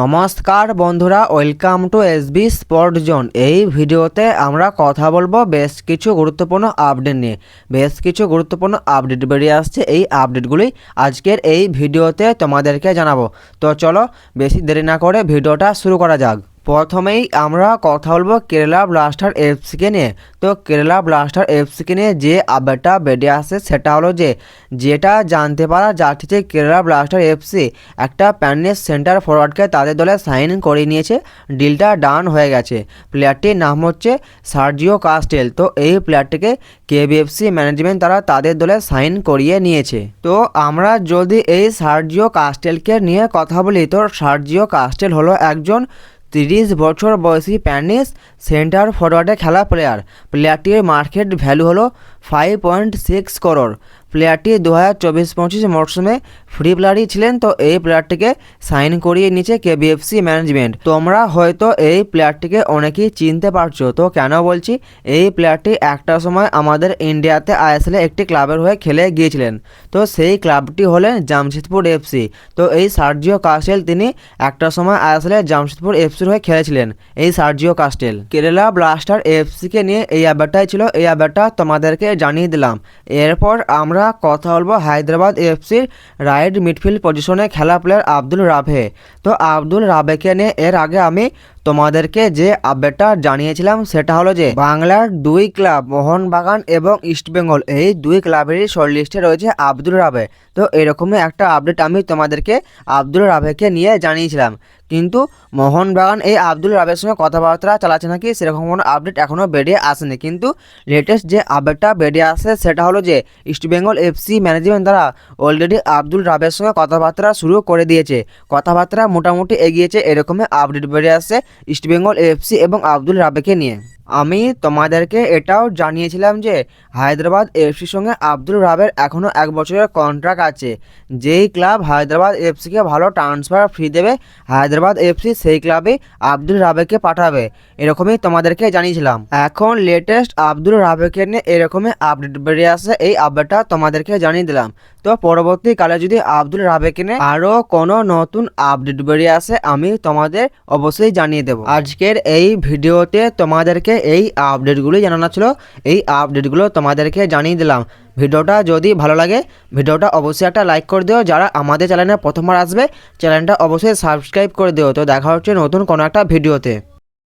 নমস্কার বন্ধুরা welcome to S B spot zone এই ভিডিওতে আমরা কথা বলব বেশ কিছু গুরুত্বপূর্ণ আপডেট নিয়ে। বেশ কিছু গুরুত্বপূর্ণ আপডেট বেরিয়ে আসছে, এই আপডেটগুলি আজকের এই ভিডিওতে তোমাদেরকে জানাব। তো চলো, বেশি দেরি না করে ভিডিওটা শুরু করা যাক। প্রথমেই আমরা কথা বলব কেরালা ব্লাস্টার এফসিকে নিয়ে। তো কেরালা ব্লাস্টার এফসিকে নিয়ে যে আপডেটটা বেরিয়ে আসে সেটা হলো যে, যেটা জানতে পারা যাচ্ছে যে কেরালা ব্লাস্টার এফসি একটা প্যানিস সেন্টার ফরওয়ার্ডকে তাদের দলে সাইন করে নিয়েছে। ডিলটা ডান হয়ে গেছে। প্লেয়ারটির নাম হচ্ছে সার্জিও কাস্টেল। তো এই প্লেয়ারটিকে কেবিএফসি ম্যানেজমেন্ট তারা তাদের দলে সাইন করিয়ে নিয়েছে। তো আমরা যদি এই সার্জিও কাস্টেলকে নিয়ে কথা বলি, তো সার্জিও কাস্টেল হলো একজন তিরিশ বছর বয়সী প্যানিস সেন্টার ফরওয়ার্ডে খেলা প্লেয়ার প্লেয়ারটির মার্কেট ভ্যালু হলো ফাইভ পয়েন্ট সিক্স করোড় প্লেয়ারটি দু হাজার চব্বিশ পঁচিশ মরশুমে ফ্রি প্লেয়ারই ছিলেন, তো এই প্লেয়ারটিকে সাইন করিয়ে নিচ্ছে কেবিএফসি ম্যানেজমেন্ট। তোমরা হয়তো এই প্লেয়ারটিকে অনেকেই চিনতে পারছ, তো কেন বলছি, এই প্লেয়ারটি একটা সময় আমাদের ইন্ডিয়াতে আইএসএলে একটি ক্লাবের হয়ে খেলে গিয়েছিলেন, তো সেই ক্লাবটি হলেন জামশেদপুর এফসি। তো এই সার্জিও কাস্টেল তিনি একটা সময় আইএসএলে জামশেদপুর এফসির হয়ে খেলেছিলেন, এই সার্জিও কাস্টেল। কেরালা ব্লাস্টার এফসিকে নিয়ে এই আব্বারটাই ছিল, এই আব্বারটা তোমাদেরকে জানিয়ে দিলাম। এরপর আমরা কথা বলব হায়দ্রাবাদ এফসির রাইট মিডফিল্ড পজিশনে খেলা প্লেয়ার আব্দুল রাভে। তো আব্দুল রাভেকে নিয়ে এর আগে আমি তোমাদেরকে যে আপডেটটা জানিয়েছিলাম সেটা হলো যে বাংলার দুই ক্লাব মোহনবাগান এবং ইস্টবেঙ্গল এই দুই ক্লাবেরই শর্ট লিস্টে রয়েছে আব্দুল রাভে তো এরকমই একটা আপডেট আমি তোমাদেরকে আব্দুল রাভেকে নিয়ে জানিয়েছিলাম। কিন্তু মোহনবাগান এই আব্দুল রাভের সঙ্গে কথাবার্তা চালাচ্ছে নাকি সেরকম কোনো আপডেট এখনও বেরিয়ে আসেনি। কিন্তু লেটেস্ট যে আপডেটটা বেরিয়ে আসে সেটা হলো যে ইস্টবেঙ্গল এফসি ম্যানেজমেন্ট দ্বারা অলরেডি আব্দুল রাভের সঙ্গে কথাবার্তা শুরু করে দিয়েছে। কথাবার্তা মোটামুটি এগিয়েছে, এরকমই আপডেট বেরিয়ে আসছে ইস্টবেঙ্গল এফসি এবং আব্দুল রাবেকে নিয়ে। আমি তোমাদেরকে এটাও জানিয়েছিলাম যে, হায়দ্রাবাদ এফসির সঙ্গে আব্দুল রাবের এখনও এক বছরের কন্ট্রাক্ট আছে। যেই ক্লাব হায়দ্রাবাদ এফসিকে ভালো ট্রান্সফার ফ্রি দেবে, হায়দ্রাবাদ এফসি সেই ক্লাবে আব্দুল রাবেকে পাঠাবে। এরকমই তোমাদেরকে জানিয়েছিলাম। এখন লেটেস্ট আব্দুল রাবেকে নিয়ে এরকমই আপডেট বেরিয়ে আসে, এই আপডেটটা তোমাদেরকে জানিয়ে দিলাম। তো পরবর্তীকালে যদি আব্দুল রাবেকে নিয়ে আরও কোনো নতুন আপডেট বেরিয়ে আসে, আমি তোমাদের অবশ্যই জানিয়ে দেবো। আজকের এই ভিডিওতে তোমাদেরকে এই আপডেটগুলি জানানো ছিল। এই আপডেটগুলো তোমাদেরকে জানিয়ে দিলাম। ভিডিওটা যদি ভালো লাগে, ভিডিওটা অবশ্যই একটা লাইক করে দিও। যারা আমাদের চ্যানেলে প্রথমবার আসবে, চ্যানেলটা অবশ্যই সাবস্ক্রাইব করে দিও। তো দেখা হচ্ছে নতুন কোনো একটা ভিডিওতে।